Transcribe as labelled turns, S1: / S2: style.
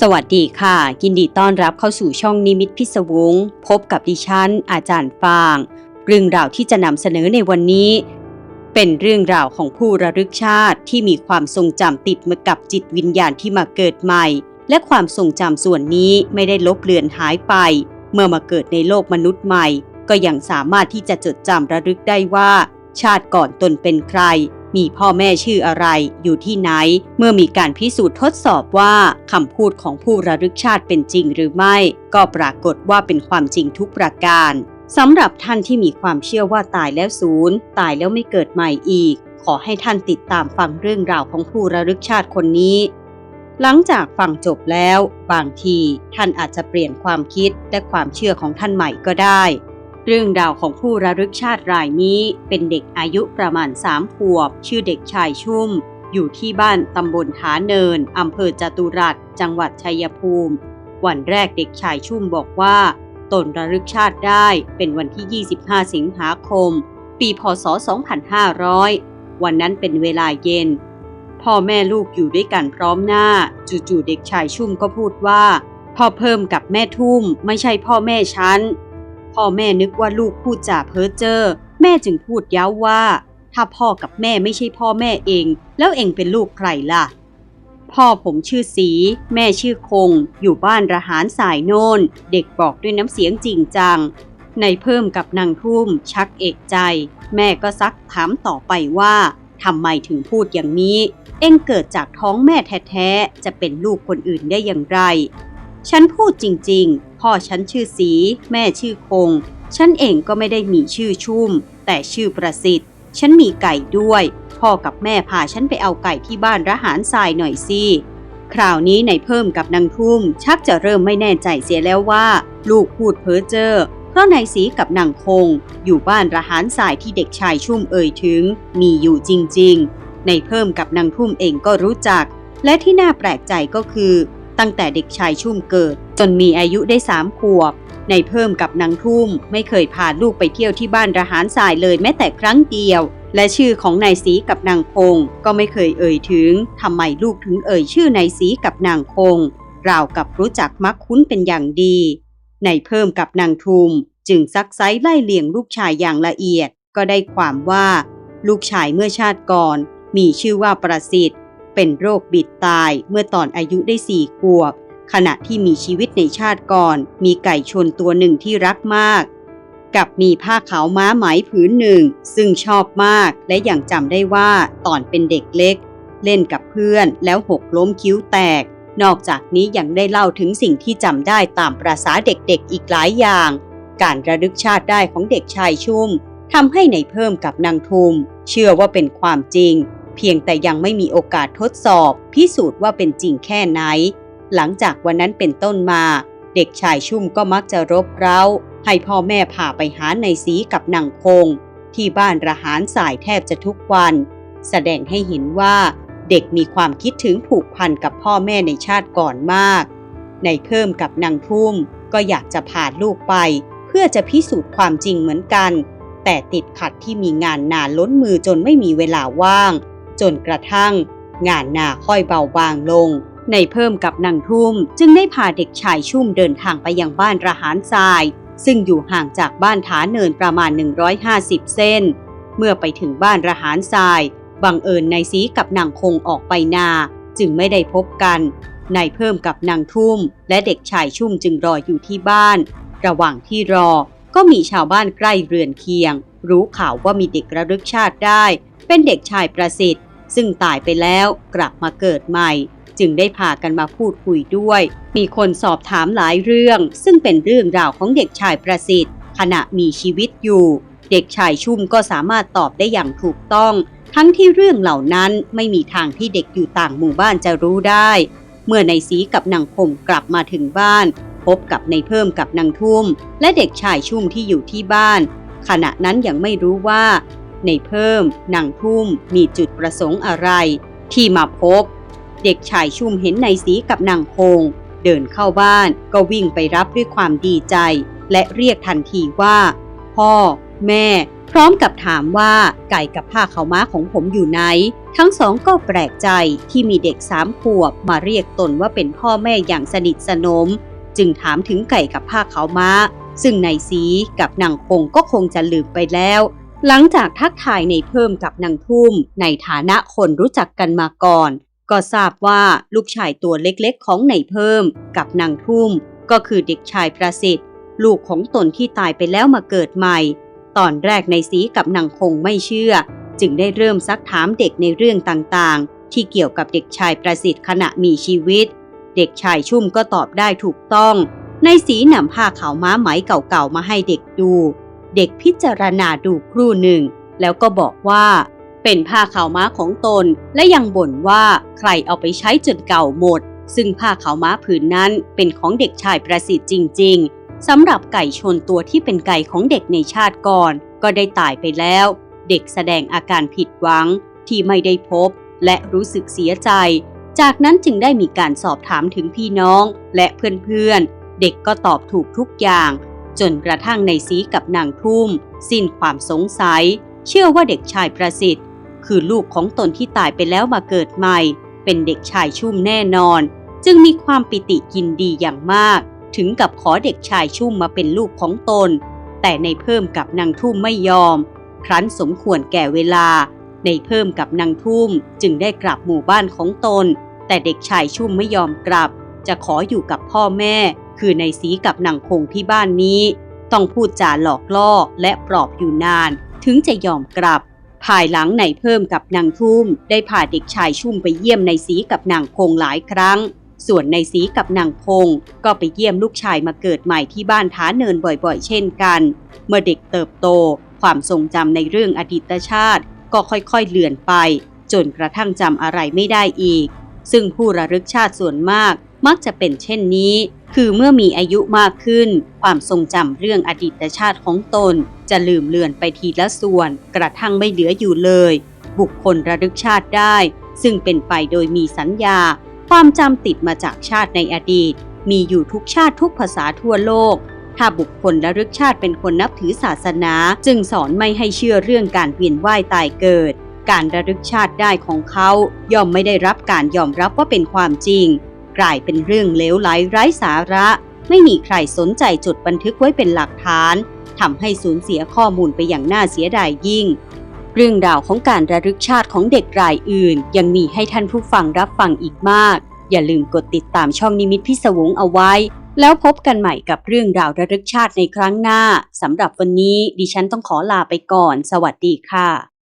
S1: สวัสดีค่ะ ยินดีต้อนรับเข้าสู่ช่องนิมิตพิศวง พบกับดิฉัน อาจารย์ฟาง เรื่องราวที่จะนำเสนอในวันนี้ เป็นเรื่องราวของผู้ระลึกชาติที่มีความทรงจำติดมากับจิตวิญญาณที่มาเกิดใหม่ และความทรงจำส่วนนี้ไม่ได้ลบเลือนหายไป เมื่อมาเกิดในโลกมนุษย์ใหม่ ก็ยังสามารถที่จะจดจำระลึกได้ว่า ชาติก่อนตนเป็นใคร มีพ่อแม่ชื่ออะไรอยู่ที่ไหน เมื่อมีการพิสูจน์ทดสอบว่าคำพูดของผู้ระลึกชาติเป็นจริงหรือไม่ ก็ปรากฏว่าเป็นความจริงทุกประการสำหรับท่านที่มีความเชื่อว่าตายแล้วศูนย์ตายแล้วไม่เกิดใหม่อีก ขอให้ท่านติดตามฟังเรื่องราวของผู้ระลึกชาติคนนี้ หลังจากฟังจบแล้ว บางทีท่านอาจจะเปลี่ยนความคิดและความเชื่อของท่านใหม่ก็ได้ เรื่องราวของผู้ระลึกชาติรายนี้เป็นเด็กอายุประมาณสามขวบ ชื่อเด็กชายชุ่ม อยู่ที่บ้านตำบลหาเนินอำเภอจตุรัสจังหวัดชัยภูมิ วันแรกเด็กชายชุ่มบอกว่าตนระลึกชาติได้เป็นวันที่ 25 สิงหาคม ปีพศ 2500 วันนั้นเป็นเวลาเย็น พ่อแม่ลูกอยู่ด้วยกันพร้อมหน้า จู่ๆเด็กชายชุ่มก็พูดว่าพ่อเพิ่มกับแม่ทุ่มไม่ใช่พ่อแม่ฉัน พ่อแม่นึกว่าลูกพูดจาเพ้อเจ้อแม่จึงพูดย้าว่า ถ้าพ่อกับแม่ไม่ใช่พ่อแม่เอง แล้วเองเป็นลูกใครล่ะ พ่อผมชื่อสี แม่ชื่อคง อยู่บ้านระหารสายโน่น เด็กบอกด้วยน้ำเสียงจริงจัง ในเพิ่มกับนางทุ่ม ชักเอกใจ แม่ก็ซักถามต่อไปว่าทำไมถึงพูดอย่างนี้ เอ็งเกิดจากท้องแม่แท้ๆ จะเป็นลูกคนอื่นได้อย่างไร ฉันพูดจริงๆ พ่อฉันชื่อสี แม่ชื่อคง ฉันเองก็ไม่ได้มีชื่อชุ่ม แต่ชื่อประสิทธิ์ ฉันมีไก่ด้วย พ่อกับแม่พาฉันไปเอาไก่ที่บ้านระหารทรายหน่อยสิคราวนี้ในเพิ่มกับนางทุ่ม ชักจะเริ่มไม่แน่ใจเสียแล้วว่า ลูกพูดเพ้อเจ้อเพราะนายสีกับนางคง อยู่บ้านระหารสายที่เด็กชายชุ่มเอ่ยถึง มีอยู่จริงๆในเพิ่มกับนางทุ่มเองก็รู้จัก และที่น่าแปลกใจก็คือ ตั้งแต่เด็กชายชุ่มเกิด จนมีอายุได้สามขวบ ในเพิ่มกับนางทุ่มไม่เคยพาลูกไปเที่ยวที่บ้านระหารสายเลยแม้แต่ครั้งเดียว และชื่อของนายสีกับนางคง ก็ไม่เคยเอ่ยถึงทำไมลูกถึงเอ่ยชื่อนายสีกับนางคงราวกับรู้จักมักคุ้นเป็นอย่างดีในเพิ่มกับนางทุมจึงซักไซไล่เลียงลูกชายอย่างละเอียด ก็ได้ความว่า ลูกชายเมื่อชาติก่อน มีชื่อว่าประสิทธิ์ เป็นโรคบิดตายเมื่อตอนอายุได้สี่ขวบ ขณะที่มีชีวิตในชาติก่อน มีไก่ชนตัวหนึ่งที่รักมาก กับมีผ้าขาวม้าไหมผืนหนึ่ง ซึ่งชอบมากและยังจำได้ว่าตอนเป็นเด็กเล็ก เล่นกับเพื่อนแล้วหกล้มคิ้วแตก นอกจากนี้ยังได้เล่าถึงสิ่งที่จำได้ตามประษาเด็กๆอีกหลายอย่าง การระลึกชาติได้ของเด็กชายชุ่มทำให้ในเพิ่มกับนางทุม เชื่อว่าเป็นความจริง เพียงแต่ยังไม่มีโอกาสทดสอบ พิสูจน์ว่าเป็นจริงแค่ไหน หลังจากวันนั้นเป็นต้นมา เด็กชายชุ่มก็มักจะรบเร้า ให้พ่อแม่พาไปหาในสีกับนางคงที่บ้านระหารสายแทบจะทุกวัน แสดงให้เห็นว่าเด็กมีความคิดถึงผูกพันกับพ่อแม่ในชาติก่อนมาก ในเพิ่มกับนางทุ่มก็อยากจะพาลูกไป เพื่อจะพิสูจน์ความจริงเหมือนกัน แต่ติดขัดที่มีงานนานล้นมือจนไม่มีเวลาว่าง จนกระทั่ง งานนาค่อยเบาบางลง ในเพิ่มกับนางทุ่ม จึงได้พาเด็กชายชุ่มเดินทางไปยังบ้านระหารทราย ซึ่งอยู่ห่างจากบ้านฐานเนินประมาณ 150 เส้น เมื่อไปถึงบ้านระหารทราย บังเอิญนายสีกับนางคงออกไปนา จึงไม่ได้พบกันนายเพิ่มกับนางทุ่ม และเด็กชายชุ่มจึงรออยู่ที่บ้าน ระหว่างที่รอก็มีชาวบ้านใกล้เรือนเคียง รู้ข่าวว่ามีเด็กระลึกชาติได้ เป็นเด็กชายประสิทธิ์ ซึ่งตายไปแล้วกลับมาเกิดใหม่ จึงได้พากันมาพูดคุยด้วย มีคนสอบถามหลายเรื่อง ซึ่งเป็นเรื่องราวของเด็กชายประสิทธิ์ ขณะมีชีวิตอยู่ เด็กชายชุ่มก็สามารถตอบได้อย่างถูกต้อง ทั้งที่เรื่องเหล่านั้นไม่มีทางที่เด็กอยู่ต่างหมู่บ้านจะรู้ได้ เมื่อในสีกับนางคมกลับมาถึงบ้านพบกับในเพิ่มกับนางทุ่ม และเด็กชายชุ่มที่อยู่ที่บ้าน ขณะนั้นยังไม่รู้ว่า ในเพิ่มนางทุ่มมีจุดประสงค์อะไร ที่มาพบ เด็กชายชุ่มเห็นนายสีกับนางคงเดินเข้าบ้านก็วิ่งไปรับด้วยความดีใจ และเรียกทันทีว่า พ่อ แม่ พร้อมกับถามว่าไก่กับผ้าขาวม้าของผมอยู่ไหน ทั้งสองก็แปลกใจที่มีเด็กสามขวบมาเรียกตนว่าเป็นพ่อแม่อย่างสนิทสนม จึงถามถึงไก่กับผ้าขาวม้า ซึ่งนายสีกับนางคงก็คงจะลืมไปแล้ว หลังจากทักทายในเพิ่มกับนางทุ่มในฐานะคนรู้จักกันมาก่อน ก็ทราบว่าลูกชายตัวเล็กๆของในเพิ่มกับนางทุ่ม ก็คือเด็กชายประสิทธิ์ ลูกของตนที่ตายไปแล้วมาเกิดใหม่ ตอนแรกในสีกับนางคงไม่เชื่อ จึงได้เริ่มซักถามเด็กในเรื่องต่างๆ ที่เกี่ยวกับเด็กชายประสิทธิ์ขณะมีชีวิต เด็กชายชุ่มก็ตอบได้ถูกต้อง ในสีนำผ้าขาวม้าไหมเก่าๆมาให้เด็กดู เด็กพิจารณาดูครู่หนึ่ง แล้วก็บอกว่า เป็นผ้าขาวม้าของตน และยังบ่นว่าใครเอาไปใช้จนเก่าหมด ซึ่งผ้าขาวม้าผืนนั้นเป็นของเด็กชายประสิทธิ์จริง ๆสำหรับไก่ชนตัวที่เป็นไก่ของเด็กในชาติก่อน ก็ได้ตายไปแล้ว เด็กแสดงอาการผิดหวังที่ไม่ได้พบ และรู้สึกเสียใจ จากนั้นจึงได้มีการสอบถามถึงพี่น้องและเพื่อนๆเด็กก็ตอบถูกทุกอย่าง จนกระทั่งในสีกับนางทุ่ม สิ้นความสงสัย เชื่อว่าเด็กชายประสิทธิ์ คือลูกของตนที่ตายไปแล้วมาเกิดใหม่ เป็นเด็กชายชุ่มแน่นอน จึงมีความปิติยินดีอย่างมาก ถึงกับขอเด็กชายชุ่มมาเป็นลูกของตน แต่ในเพิ่มกับนางทุ่มไม่ยอม ครั้นสมควรแก่เวลา ในเพิ่มกับนางทุ่มจึงได้กลับหมู่บ้านของตน แต่เด็กชายชุ่มไม่ยอมกลับ จะขออยู่กับพ่อแม่ คือในสีกับนางคงที่บ้านนี้ ต้องพูดจาหลอกล่อและปลอบอยู่นาน ถึงจะยอมกลับ ภายหลังในเพิ่มกับนางทุ่ม ได้พาเด็กชายชุ่มไปเยี่ยมในสีกับนางคงหลายครั้ง ส่วนในสีกับนางคง ก็ไปเยี่ยมลูกชายมาเกิดใหม่ที่บ้านท้าเนินบ่อยๆ เช่นกัน เมื่อเด็กเติบโต ความทรงจำในเรื่องอดีตชาติ ก็ค่อยๆเลือนไป จนกระทั่งจำอะไรไม่ได้อีก ซึ่งผู้ระลึกชาติส่วนมาก มักจะเป็นเช่นนี้ คือเมื่อมีอายุมากขึ้น ความทรงจำเรื่องอดีตชาติของตน จะลืมเลือนไปทีละส่วน กระทั่งไม่เหลืออยู่เลย บุคคลระลึกชาติได้ ซึ่งเป็นไปโดยมีสัญญา ความจำติดมาจากชาติในอดีต มีอยู่ทุกชาติทุกภาษาทั่วโลกถ้าบุคคลระลึกชาติเป็นคนนับถือศาสนา จึงสอนไม่ให้เชื่อเรื่องการเวียนว่ายตายเกิด การระลึกชาติได้ของเขาย่อมไม่ได้รับการยอมรับว่าเป็นความจริง กลายเป็นเรื่องเลวไหลไร้สาระ ไม่มีใครสนใจจดบันทึกไว้เป็นหลักฐานทำให้สูญเสียข้อมูลไปอย่างน่าเสียดายยิ่ง เรื่องราวของการระลึกชาติของเด็กรายอื่น ยังมีให้ท่านผู้ฟังรับฟังอีกมาก อย่าลืมกดติดตามช่องนิมิตพิศวงเอาไว้ แล้วพบกันใหม่กับเรื่องราวระลึกชาติในครั้งหน้าสำหรับวันนี้ดิฉันต้องขอลาไปก่อน สวัสดีค่ะ